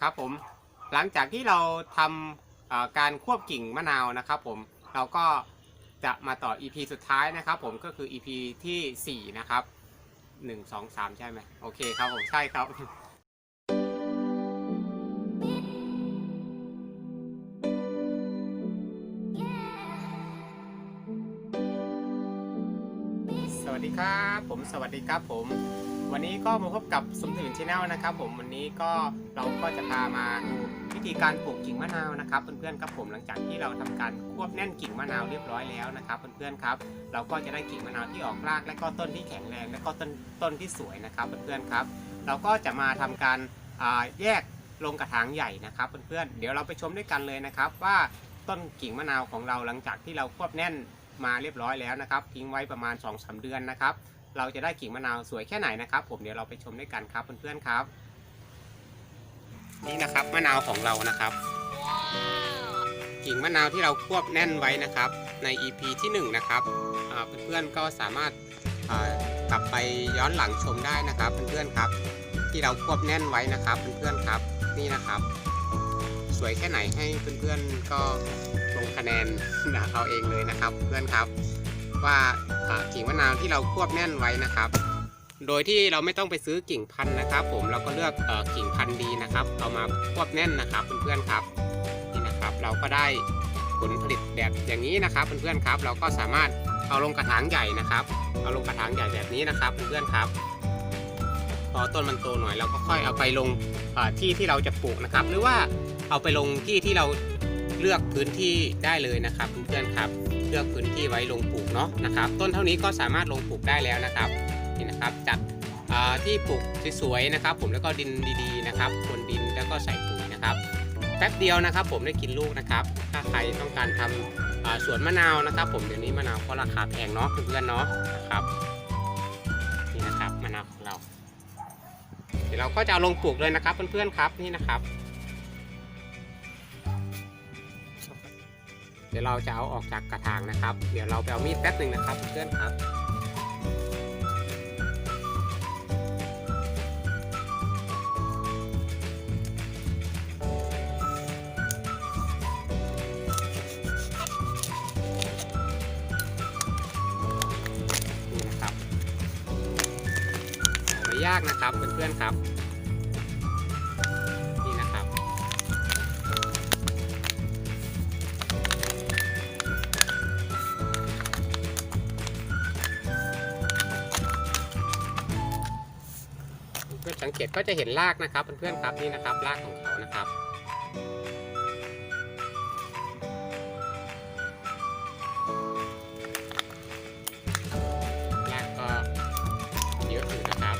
ครับผมหลังจากที่เราทำการควบกิ่งมะนาวนะครับผมเราก็จะมาต่อ EP สุดท้ายนะครับผมก็คือ EP ทีสี่4 นะครับ 1 2 3 ใช่ไหมโอเคครับผมใช่ครับสวัสดีครับ ผมสวัสดีครับผม วันนี้ก็มาพบกับสมถืนชาแนลนะครับ ผมวันนี้ก็เราก็จะพามาดูวิธีการปลูกกิ่งมะนาวนะครับเพื่อนๆครับผมหลังจากที่เราทำการควบแน่นกิ่งมะนาวเรียบร้อยแล้วนะครับเพื่อนๆครับ เราก็จะได้กิ่งมะนาวที่ออกรากและก็ต้นที่แข็งแรงและก็ต้นต้นที่สวยนะครับเพื่อนๆครับ เราก็จะมาทำการแยกลงกระถางใหญ่นะครับเพื่อนๆเดี๋ยวเราไปชมด้วยกันเลยนะครับ ว่าต้นกิ่งมะนาวของเราหลังจากที่เราควบแน่นมาเรียบร้อยแล้วนะครับทิ้งไว้ประมาณ 2-3 เดือนนะครับ เราจะได้กิ่งมะนาวสวยแค่ไหนนะครับ ผมเดี๋ยวเราไปชมด้วยกันครับเพื่อนๆครับ นี่นะครับมะนาวของเรานะครับ กิ่งมะนาวที่เราควบแน่นไว้นะครับ ใน EP ที่1นะครับเพื่อนๆก็สามารถกลับไปย้อนหลังชมได้นะครับเพื่อนๆครับ ที่เราควบแน่นไว้นะครับเพื่อนๆครับนี่นะครับ สวยแค่ไหนให้เพื่อนๆก็ลงคะแนนเอาเองเลยนะครับเพื่อนครับ ว่ากิ่งมะนาวที่เราควบแน่นไว้นะครับ โดยที่เราไม่ต้องไปซื้อกิ่งพันธุ์นะครับ ผมเราก็เลือกกิ่งพันธุ์ดีนะครับ เอามาควบแน่นนะครับเพื่อนๆครับนี่นะครับ เราก็ได้ผลผลิตแบบอย่างนี้นะครับเพื่อนๆครับ เราก็สามารถเอาลงกระถางใหญ่นะครับ เอาลงกระถางใหญ่แบบนี้นะครับเพื่อนๆครับ พอต้นมันโตหน่อยเราก็ค่อยเอาไปลงที่ที่เราจะปลูกนะครับ หรือว่าเอาไปลงที่ที่เราเลือกพื้นที่ได้เลยนะครับเพื่อนๆครับ ลือกพื้นที่ไว้ลงปลูกเนาะนะครับ ต้นเท่านี้ก็สามารถลงปลูกได้แล้วนะครับนี่นะครับจัดที่ปลูกสวยๆนะครับ ผมแล้วก็ดินดีๆนะครับพรวนดินแล้วก็ใส่ปุ๋ยนะครับแป๊บเดียวนะครับ ผมได้กินลูกนะครับ ถ้าใครต้องการทำอ่าสวนมะนาวนะครับ ผมเดี๋ยวนี้มะนาวก็ราคาแพงเนาะเพื่อนๆเนาะนะครับนี่นะครับมะนาวของเรา เดี๋ยวเราก็จะเอาลงปลูกเลยนะครับเพื่อนๆครับนี่นะครับ ดี๋ยวเราจะเอาออกจากกระถางนะครับ เดี๋ยวเราไปเอามีดแป๊บหนึ่งนะครับเพื่อนครับนี่นะครับไม่ยากนะครับเพื่อนๆครับ พื่อนสังเกตก็จะเห็นรากนะครับเพื่อนๆครับนี่นะครับรากของเขานะครับรากก็เยอะอยู่นะครับ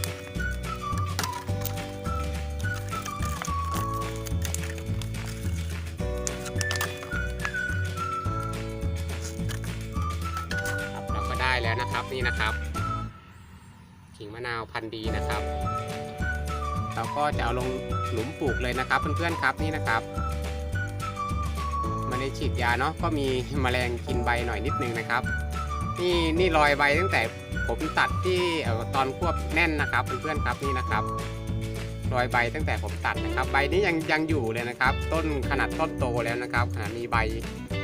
ครับเราก็ได้แล้วนะครับนี่นะครับขิงมะนาวพันธุ์ดีนะครับ เราก็จะเอาลงหลุมปลูกเลยนะครับ เพื่อนๆครับนี่นะครับมาในฉีดยาเนาะก็มีแมลงกินใบหน่อยนิดนึงนะครับ นี่นี่รอยใบตั้งแต่ผมตัดที่ตอนควบแน่นนะครับ เพื่อนๆครับนี่นะครับ รอยใบตั้งแต่ผมตัดนะครับ ใบนี้ยังยังอยู่เลยนะครับ ต้นขนาดต้นโตแล้วนะครับขนาดมีใบ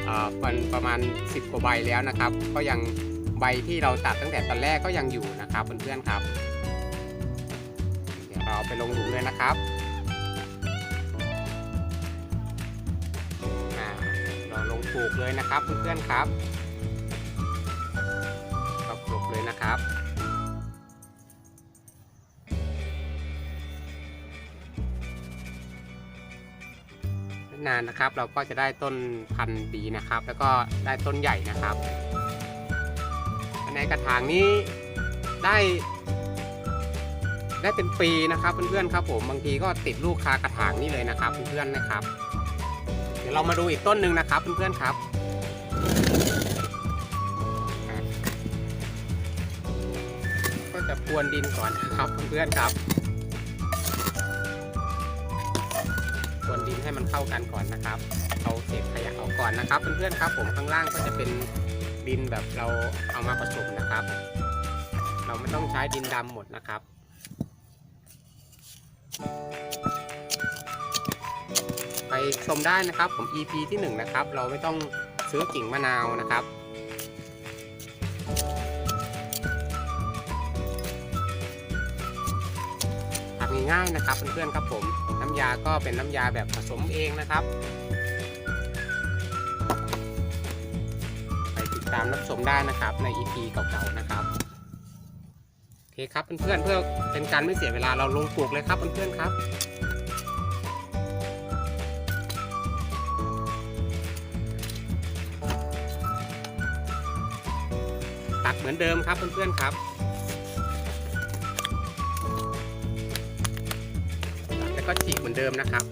เอ่อเป็นประมาณ 10กว่าใบแล้วนะครับ ก็ยังใบที่เราตัดตั้งแต่ตอนแรกก็ยังอยู่นะครับเพื่อนๆครับ เดี๋ยวเราเอาไปลงหลุมเลยนะครับอ่าเราลงปลูกเลยนะครับเพื่อนๆครับก็ปลูกเลยนะครับนานนะครับเราก็จะได้ต้นพันธุ์ดีนะครับ แล้วก็ได้ต้นใหญ่นะครับ ในกระถางนี้ได้ ได้เป็นปีนะครับเพื่อนๆครับผมบางทีก็ติดลูกคากระถางนี่เลยนะครับเพื่อนๆนะครับ เดี๋ยวเรามาดูอีกต้นหนึ่งนะครับเพื่อนๆครับก็จะพรวนดินก่อนนะครับเพื่อนๆครับพรวนดินให้มันเข้ากันก่อนนะครับเอาเศษขยะออกก่อนนะครับเพื่อนๆครับ ผมข้างล่างก็จะเป็นดินแบบเราเอามาผสมนะครับ เราไม่ต้องใช้ดินดำหมดนะครับ ไปชมได้นะครับผม EP ที่หนึ่งนะครับ เราไม่ต้องซื้อกิ่งมะนาวนะครับทำง่ายๆนะครับเพื่อนๆครับผม น้ำยาก็เป็นน้ำยาแบบผสมเองนะครับ ไปติดตามรับชมได้นะครับใน EP เก่าๆนะครับ คครับเพื่อนๆเพื่อเป็นการไม่เสียเวลาเราลงปลูกเลยครับเพื่อนๆครับตัดเหมือนเดิมครับเพื่อนๆครับแล้วก็ฉีกเหมือนเดิมนะครับ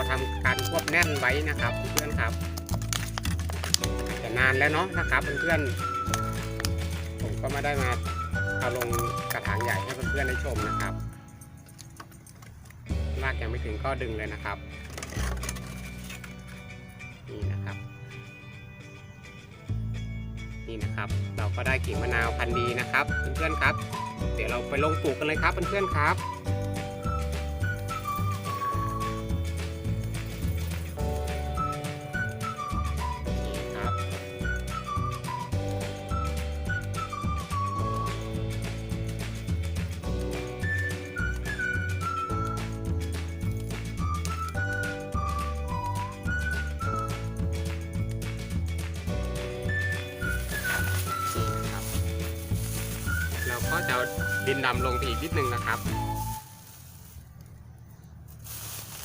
เราทำการควบแน่นไว้นะครับเพื่อนครับอาจจะนานแล้วเนาะนะครับเพื่อนๆผมก็ไม่ได้มาเอาลงกระถางใหญ่ให้เพื่อนๆได้ชมนะครับลากยังไม่ถึงก็ดึงเลยนะครับนี่นะครับ นี่นะครับ เราก็ได้กิ่งมะนาวพันธุ์ดีนะครับ เพื่อนๆครับ เดี๋ยวเราไปลงปลูกกันเลยครับเพื่อนๆครับ ก็จะดินดำลงไปอีกนิดนึงนะครับ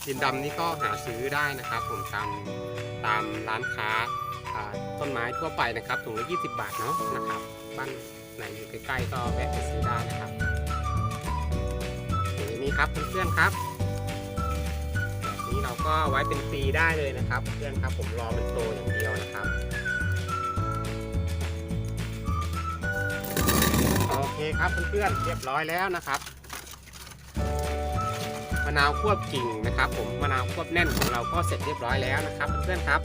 ดินดำนี่ก็หาซื้อได้นะครับ ผมตามตามร้านค้าอ่าต้นไม้ทั่วไปนะครับถุงละ20 บาทเนาะนะครับ บ้านไหนอยู่ใกล้ๆก็แวะไปซื้อได้นะครับอย่างนี้ครับเพื่อนๆครับแบบนี้เราก็ไว้เป็นปีได้เลยนะครับ เพื่อนครับผมรอมันโตอย่างเดียวนะครับ โอเคครับเพื่อนๆเรียบร้อยแล้วนะครับมะนาวควบกิ่งนะครับ ผมมะนาวควบแน่นของเราก็เสร็จเรียบร้อยแล้วนะครับเพื่อนๆครับ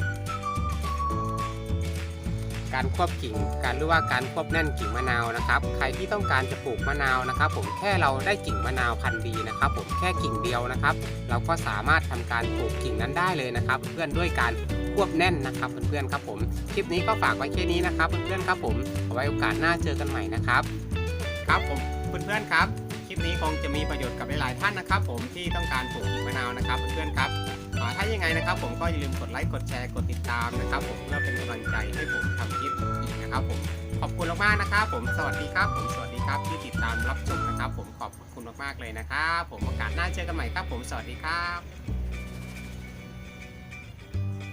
การควบกิ่งการหรือว่าการควบแน่นกิ่งมะนาวนะครับ ใครที่ต้องการจะปลูกมะนาวนะครับ ผมแค่เราได้กิ่งมะนาวพันธุ์ดีนะครับ ผมแค่กิ่งเดียวนะครับ เราก็สามารถทำการปลูกกิ่งนั้นได้เลยนะครับ เพื่อนด้วยการควบแน่นนะครับเพื่อนๆครับผม คลิปนี้ก็ฝากไว้แค่นี้นะครับเพื่อนๆครับผมเอาไว้โอกาสหน้าเจอกันใหม่นะครับ ครับผมเพื่อนๆครับ คลิปนี้คงจะมีประโยชน์กับหลายๆท่านนะครับ ผมที่ต้องการปลูกกิ่งมะนาวนะครับเพื่อนๆครับถ้ายังไงนะครับ ผมก็อย่าลืมกดไลค์กดแชร์กดติดตามนะครับ ผมเพื่อเป็นกำลังใจให้ผมทำคลิปอีกนะครับผมขอบคุณมากๆนะครับ ผมสวัสดีครับ ผมสวัสดีครับที่ติดตามรับชมนะครับ ผมขอบคุณมากๆเลยนะครับ ผมโอกาสหน้าเจอกันใหม่ครับ ผมสวัสดีครับ